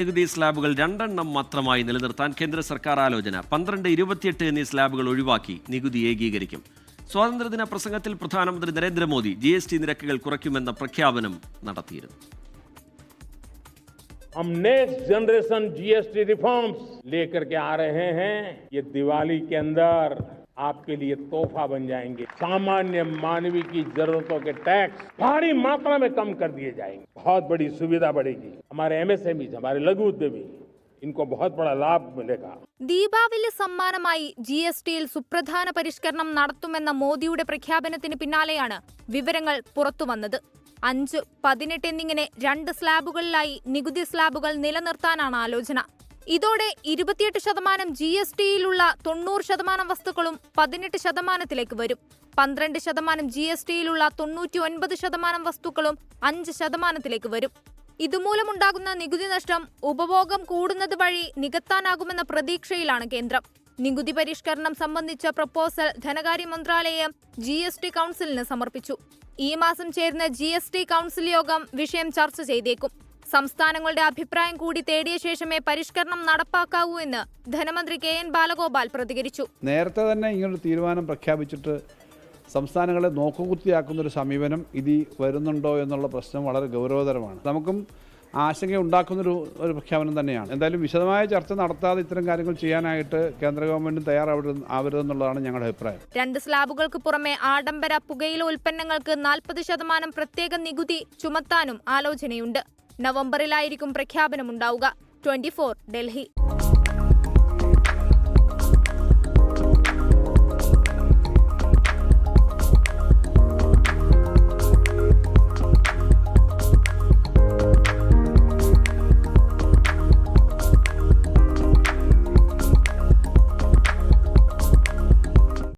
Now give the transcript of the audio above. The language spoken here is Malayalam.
നികുതി സ്ലാബുകൾ രണ്ടെണ്ണം മാത്രമായി നിലനിർത്താൻ കേന്ദ്ര സർക്കാർ ആലോചന പന്ത്രണ്ട് ഇരുപത്തിയെട്ട് എന്നീ സ്ലാബുകൾ ഒഴിവാക്കി നികുതി ഏകീകരിക്കും സ്വാതന്ത്ര്യദിന പ്രസംഗത്തിൽ പ്രധാനമന്ത്രി നരേന്ദ്രമോദി ജി എസ് ടി നിരക്കുകൾ കുറയ്ക്കുമെന്ന പ്രഖ്യാപനം നടത്തിയിരുന്നു हम नेक्स्ट जनरेशन जीएसटी रिफॉर्म्स लेकर के आ रहे हैं ये दिवाली के अंदर आपके लिए तोहफा बन जाएंगे सामान्य मानवीय की जरूरतों के टैक्स भारी मात्रा में कम कर दिए जाएंगे बहुत बड़ी सुविधा बढ़ेगी हमारे एमएसएमई हमारे लघु उद्यमी इनको बहुत बड़ा लाभ मिलेगा ദീപാവലി സമ്മാനമായി ജി എസ് ടിയിൽ സുപ്രധാന പരിഷ്കരണം നടത്തുമെന്ന മോദിയുടെ പ്രഖ്യാപനത്തിന് പിന്നാലെയാണ് വിവരങ്ങൾ പുറത്തുവന്നത് അഞ്ച് പതിനെട്ട് എന്നിങ്ങനെ രണ്ട് സ്ലാബുകളിലായി നികുതി സ്ലാബുകൾ നിലനിർത്താനാണ് ആലോചന ഇതോടെ ഇരുപത്തിയെട്ട് ശതമാനം ജി എസ് ടിയിലുള്ള തൊണ്ണൂറ് ശതമാനം വസ്തുക്കളും പതിനെട്ട് ശതമാനത്തിലേക്ക് വരും. പന്ത്രണ്ട് ശതമാനം ജി എസ് ടിയിലുള്ള തൊണ്ണൂറ്റി ഒൻപത് ശതമാനം വസ്തുക്കളും അഞ്ച് ശതമാനത്തിലേക്ക് വരും. ഇതുമൂലമുണ്ടാകുന്ന നികുതി നഷ്ടം ഉപഭോഗം കൂടുന്നത് വഴി നികത്താനാകുമെന്ന പ്രതീക്ഷയിലാണ് കേന്ദ്രം. നികുതി പരിഷ്കരണം സംബന്ധിച്ച പ്രപ്പോസൽ ധനകാര്യ മന്ത്രാലയം ജി എസ് ടി കൗൺസിലിന് സമർപ്പിച്ചു. ഈ മാസം ചേരുന്ന ജി എസ് ടി കൗൺസിൽ യോഗം വിഷയം ചർച്ച ചെയ്തേക്കും. സംസ്ഥാനങ്ങളുടെ അഭിപ്രായം കൂടി തേടിയ ശേഷമേ പരിഷ്കരണം നടപ്പാക്കാവൂ എന്ന് ധനമന്ത്രി കെ എൻ ബാലഗോപാൽ പ്രതികരിച്ചു. നേരത്തെ തന്നെ ഇങ്ങനൊരു തീരുമാനം പ്രഖ്യാപിച്ചിട്ട് സംസ്ഥാനങ്ങളെ നോക്കുകുത്തിയാക്കുന്ന ഒരു സമീപനം ഇതി വരുന്നുണ്ടോ എന്നുള്ള പ്രശ്നം വളരെ ഗൗരവതരമാണ്. നമുക്കും ആശങ്ക ഉണ്ടാക്കുന്നൊരു ഒരു പ്രഖ്യാപനം തന്നെയാണ്. എന്തായാലും വിശദമായ ചർച്ച നടത്താതെ ഇത്തരം കാര്യങ്ങൾ ചെയ്യാനായിട്ട് കേന്ദ്ര ഗവൺമെന്റ് തയ്യാറാവരുത് ആവരുതെന്നുള്ളതാണ് ഞങ്ങളുടെ അഭിപ്രായം. രണ്ട് സ്ലാബുകൾക്ക് പുറമെ ആഡംബര പുകയില ഉൽപ്പന്നങ്ങൾക്ക് നാൽപ്പത് ശതമാനം പ്രത്യേക നികുതി ചുമത്താനും ആലോചനയുണ്ട്. നവംബറിലായിരിക്കും പ്രഖ്യാപനമുണ്ടാവുക. ട്വന്റി ഡൽഹി.